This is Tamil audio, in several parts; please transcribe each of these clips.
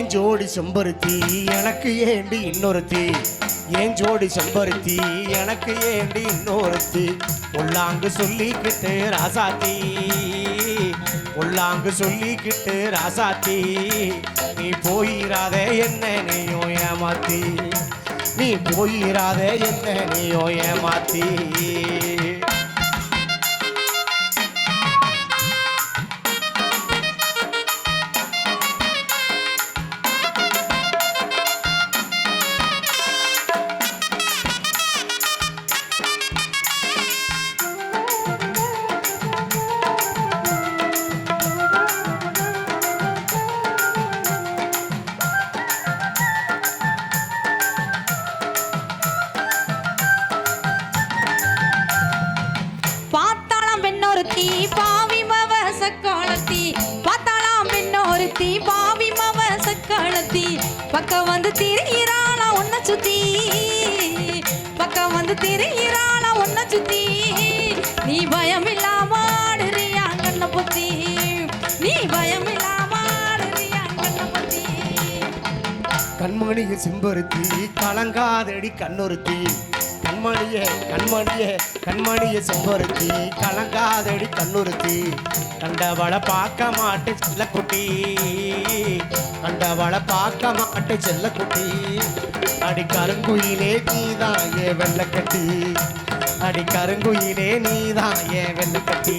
என் ஜோடி செம்பருத்தி எனக்கு ஏண்டி இன்னொருத்தி? என் ஜோடி செம்பருத்தி எனக்கு ஏண்டி இன்னொருத்தி? உள்ளாங்கு சொல்லிக்கிட்டு ராசாத்தி. உள்ளாங்கு சொல்லிக்கிட்டு ராசாத்தி. நீ போயிராத என்ன நீயோ ஏமாத்தி. நீ போயிராத என்ன நீயோ ஏமாத்தி. பெண்ணொருத்தி பாவி மவ சக்களத்தி பக்கம் வந்து திரியிறாளா உன்னை சுத்தி. பக்கம் வந்து திரியிறாளா உன்னை சுத்தி. நீ பயம் இல்லாம ஆடுறியா கண்ணை புத்தி. நீ பயம் இல்லாம ஆடுறியா புத்தி. கண்மணியை சிம்பருத்தி கலங்காதடி கண்ணுறுத்தி கண்மணியே கண்மணியே கண்மணிய செம்பருத்தி கலங்காதடி கண்ணுறுத்தி. கண்டவளை பார்க்க மாட்டு செல்லக்குட்டி. கண்டவளை பார்க்க மாட்டு செல்லக்குட்டி. அடி கருங்குயிலே நீதான் ஏ வெள்ளக்கட்டி. அடி கருங்குயிலே நீதான் ஏ வெள்ளக்கட்டி.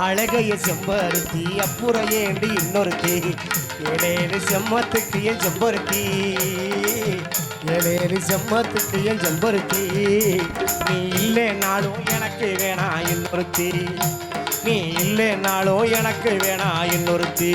அழகைய செம்பருத்தி அப்புறையேண்டி இன்னொருத்தி. ஏழேழு செம்மத்துக்கு என் செம்பருத்தி. ஏழேழு செம்மத்துக்கு என் செம்பருத்தி. நீ இல்லைனாலும் எனக்கு வேணா இன்னொருத்தி. நீ இல்லைனாலும் எனக்கு வேணா இன்னொருத்தி.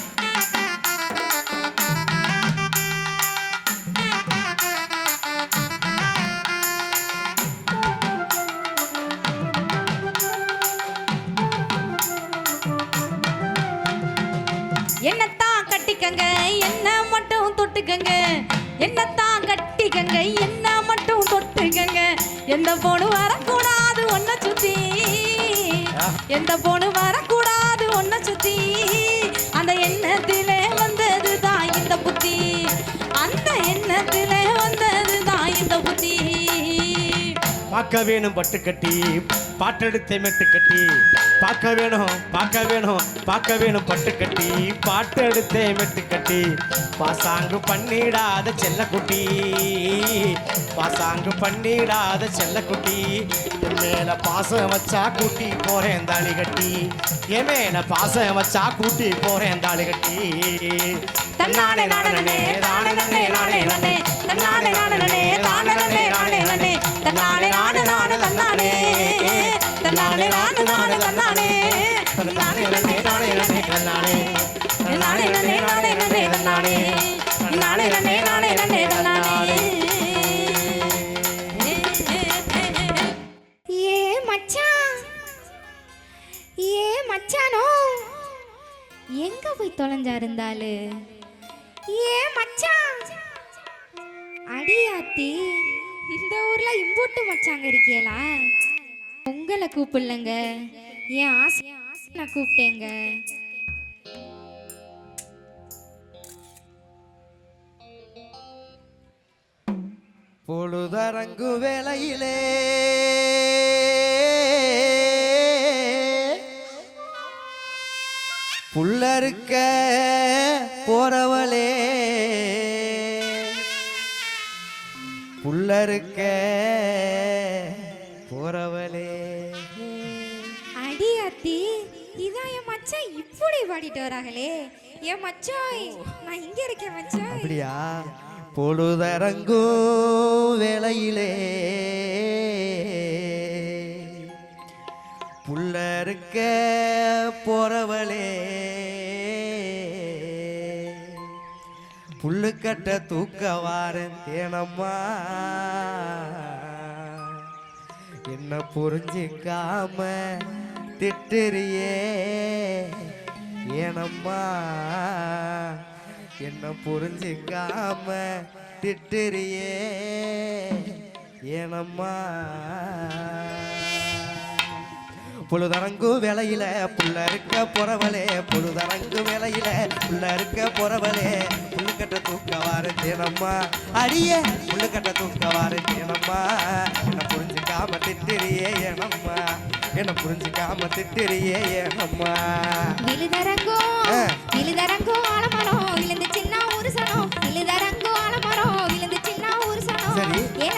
தொட்டுக்கங்க என்னத்தான் கட்டிக்கங்க என்ன மட்டும் தொட்டுக்கங்க. எந்த பொண்ணு வரக்கூடாது ஒன்ன சுத்தி. எந்த பொண்ணு வரக்கூடாது ஒன்ன சுத்தி. பார்க்க வேணும் பட்டு கட்டி பாட்டெடுத்த மெட்டு கட்டி. பார்க்க வேணும் பார்க்க வேணும் பார்க்க வேணும் பட்டு கட்டி. பாட்டெடுத்த மெட்டு கட்டி. பாசாங்கு பண்ணிடாத செல்லக்குட்டி. பாசாங்கு பண்ணிடாத செல்லக்குட்டி என் மேல பாசம் வச்சா கூட்டி போறேன் தாலி கட்டி. என் மேல பாசம் வச்சா கூட்டி போறேன் தாலி கட்டி. தன்னானே நானே நானே நானே நானே நானே தன்னானே நானே நானே நானே நானே நானே தன்னானே நானே நானே தன்னானே தன்னானே நானே நானே தன்னானே தன்னானே நானே நானே நானே தன்னானே நானே நானே நானே நானே தன்னானே நானே நானே நானே நானே தன்னானே எங்க போய் தொலைஞ்சா இருந்தாலு ஏ மச்சான்! அடியாத்தி இந்த ஊர்ல இம்போட்டு மச்சாங்க இருக்கீங்களா உங்களை கூப்பிடலங்க. என் ஆசை நான் கூப்பிட்டேங்க. பொழுதரங்கு வேலையிலே புல்லறுக்க போறவளே. புல்லறுக்க போறவளே. அடியாத்தி இதான் என் மச்சான் இப்படி பாடிட்டு வராங்களே. என் மச்சாய் நான் இங்க இருக்கேன் மச்சாய். அப்படியா? பொழுதரங்கும் வேளையிலே. புல்லறுக்க போறவளே. புல்லுக்கட்ட தூக்க வாரன் தேனம்மா என்ன புரிஞ்சிக்காம திட்டுறியே? ஏனம்மா என்ன புரிஞ்சிக்காம திட்டுறியே? ஏனம்மா. பொழுதரங்கு வேலையில புள்ள இருக்க பொறவலே பொழுதரங்கு வேலையில புள்ள இருக்க பொறவலே புல்லுக்கட்ட தூக்க வார தேனம்மா அடியே புல்லுக்கட்ட தூக்க வார தேனம்மா என்ன புரிஞ்சுக்காம திட்டுறியே ஏனம்மா. என்ன புரிஞ்சுக்காம திட்டுறியே ஏனம்மா. விழுதரங்கோ ஆ. விழுதரங்கோ ஆலமரம் விழுந்து சின்ன உருசனம் விழுதரங்கோ ஆலமரம் விழுந்து சின்ன உருசனம் சரி. ஏன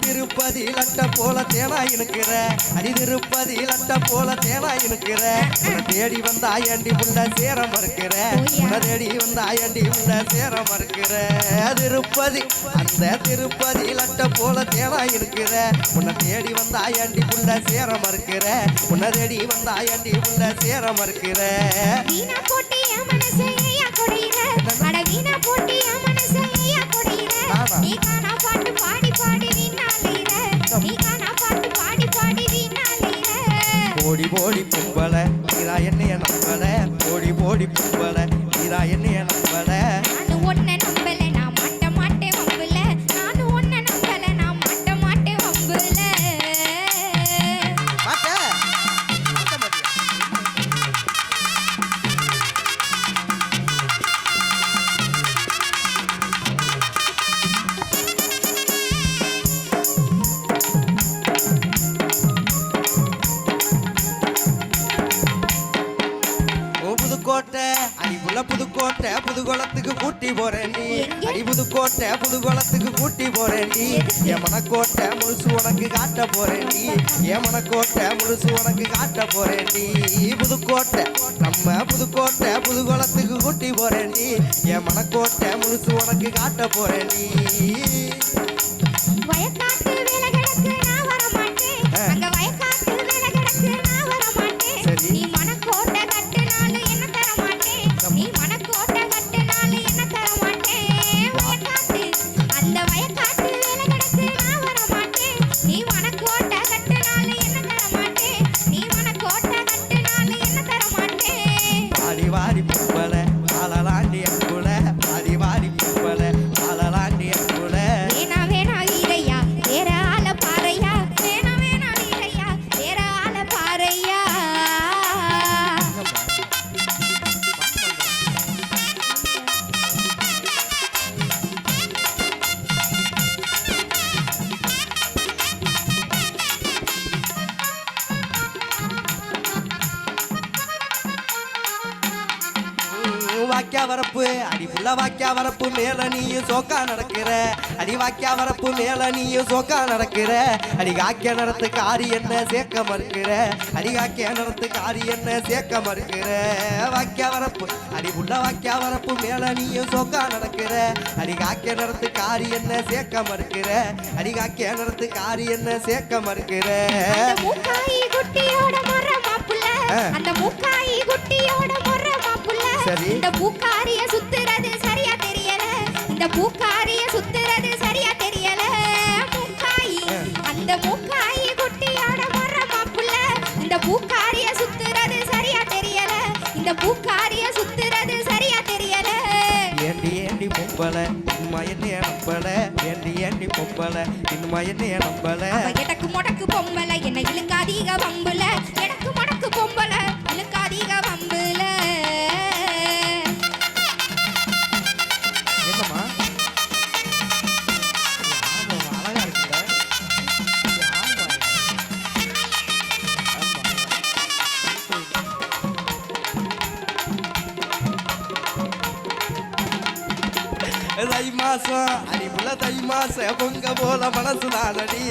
திருப்பதி லட்ட போல தேனா இனுக்கிற அடி திருப்பதி லட்ட போல தேனா இனுக்கிற உன்னை தேடி வந்தா ஏண்டி புள்ள சேர மறுக்கிற. தேடி வந்தா ஏண்டி புள்ள சேர மறுக்கிற. திருப்பதி அந்த திருப்பதி லட்ட போல தேனா இருக்கிற உன்னை தேடி வந்தா ஏண்டி புள்ள சேர மறுக்கிற. உன்னை தேடி வந்தா ஏண்டி புள்ள சேர மறுக்கிற. போட்டி போடி போடி பொம்பள நீரா என்னைய நம்பல. போடி போடி பொம்பள நீரா என்னைய அடிப்புள்ள புதுக்கோட்டை புதுகுளத்துக்கு கூட்டி போறேன் நீ. அடி புதுக்கோட்டை புதுகுளத்துக்கு கூட்டி போறேன்டி என் மனக்கோட்டை முழுசு உனக்கு காட்ட போறேன்டி என் மனக்கோட்டை முழுசு உனக்கு காட்ட போறேன் நீ. புதுக்கோட்டை நம்ம புதுக்கோட்டை புதுகுளத்துக்கு கூட்டி போறேன்டி என் மனக்கோட்டை முழுசு உனக்கு காட்ட போறேன் நீ. வாக்கியா வரப்பு மேல நீயும் சோக்கா நடக்கிற. அடி வாக்கியா வரப்பு மேல நீயும் சோக்கா நடக்கிற. அடி காக்கிய நடத்து காரி என்ன சேர்க்க மறுக்கிற. அடி காக்கிய நடத்து காரி என்ன சேர்க்க மறுக்கிற. வாக்கியா வரப்பு அடி உள்ள வாக்கியா வரப்பு மேல நீயும் சோக்கா நடக்கிற. அடி காக்கிய நடத்து காரி என்ன சேர்க்க மறுக்கிற. அடி காக்கிய நடத்து காரி என்ன சேர்க்க மறுக்கிற. அந்த மூக்காயி குட்டியோட மொற மாப்புள்ள. இந்த பூக்காரிய சுத்துறது சரியா தெரியல. இந்த பூக்காரிய சுத்துறது சரியா தெரியல. மூக்காயி அந்த மூக்காயி குட்டியோட மொற மாப்புள்ள. இந்த பூக்காரிய சுத்துறது சரியா தெரியல. இந்த பூக்காரிய சுத்துறது சரியா தெரியல. ஏண்டி ஏண்டி இன்னுமா என்னைய நம்பல? ஏண்டி ஏண்டி பொம்பள இன்னுமா என்னைய நம்பல? எடக்கு முடக்கு பொம்பளை என்ன இழுக்காதீக வம்புல. எடக்கு மாச பொங்க போல மனசு தானடி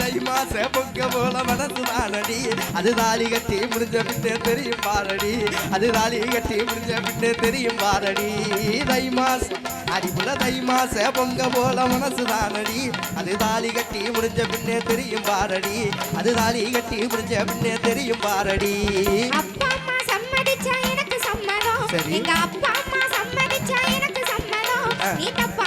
தை மாச பொங்க போல மனசு தானடி அது தாலி கட்டி முடிஞ்ச பின்னே தெரியும் பாரடி. அது தாலி கட்டி முடிஞ்ச பின்னே தெரியும் பாரடி. தை மாசம் அடிப்புல தை மாச பொங்க போல மனசு தானடி அது தாலி கட்டி முடிஞ்ச பின்னே தெரியும் பாரடி. அது தாலி கட்டி முடிஞ்ச பின்னே தெரியும் பாரடி. அப்பா அம்மா சம்மதிச்சா எனக்கு சம்மதம். சரி. எங்க அப்பா அம்மா சம்மதிச்சா எனக்கு சம்மதம். நீ தப்பா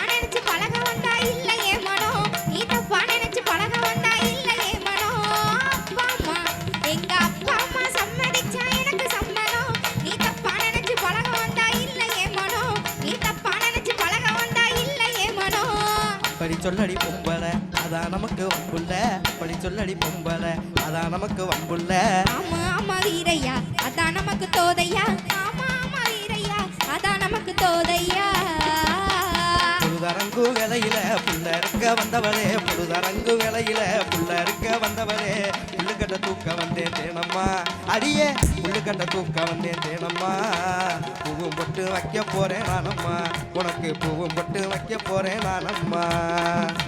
சொல்லடி பொம்பள. அதான் நமக்கு வம்புள்ள. படி சொல்லடி பொம்பள. அதான் நமக்கு வம்புள்ள. ஆமா ஆமா வீரையா. அதான் நமக்கு தோதையா. ஆமா ஆமா வீரையா. அதான் நமக்கு தோதையா. புழுதரங்கு வேலையில புள்ள இருக்க வந்தவளே. புழுதரங்கு வேலையில புள்ள இருக்க வந்தவளே. புள்ளுக்கட்ட தூக்க வந்தேன் தேனம்மா. அடியே புள்ளுக்கட்ட தூக்க வந்தேன் தேனம்மா. பூவும் பொட்டு வைக்க போறேன் நானம்மா. உனக்கு பூவும் பொட்டு வைக்க போறேன் நானம்மா.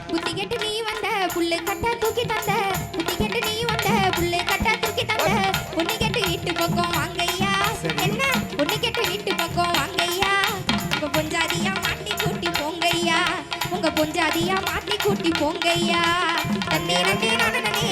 புத்தி கெட்டு நீ வந்த புல்லு கட்ட தூக்கி தந்த. புத்தி கெட்டு நீ வந்த புல்லு கட்ட தூக்கி தந்த. பொண்ணு கெட்டு வீட்டு பக்கம் வாங்கய்யா. சரி. என்ன? பொண்ணு கெட்டு வீட்டு பக்கம் வாங்கய்யா. உங்க பொஞ்சாதியா மாட்டி கூட்டி போங்கய்யா. உங்க பொஞ்சாதியா மாட்டி கூட்டி போங்கய்யா. தண்ணே நன்னே நானே தானே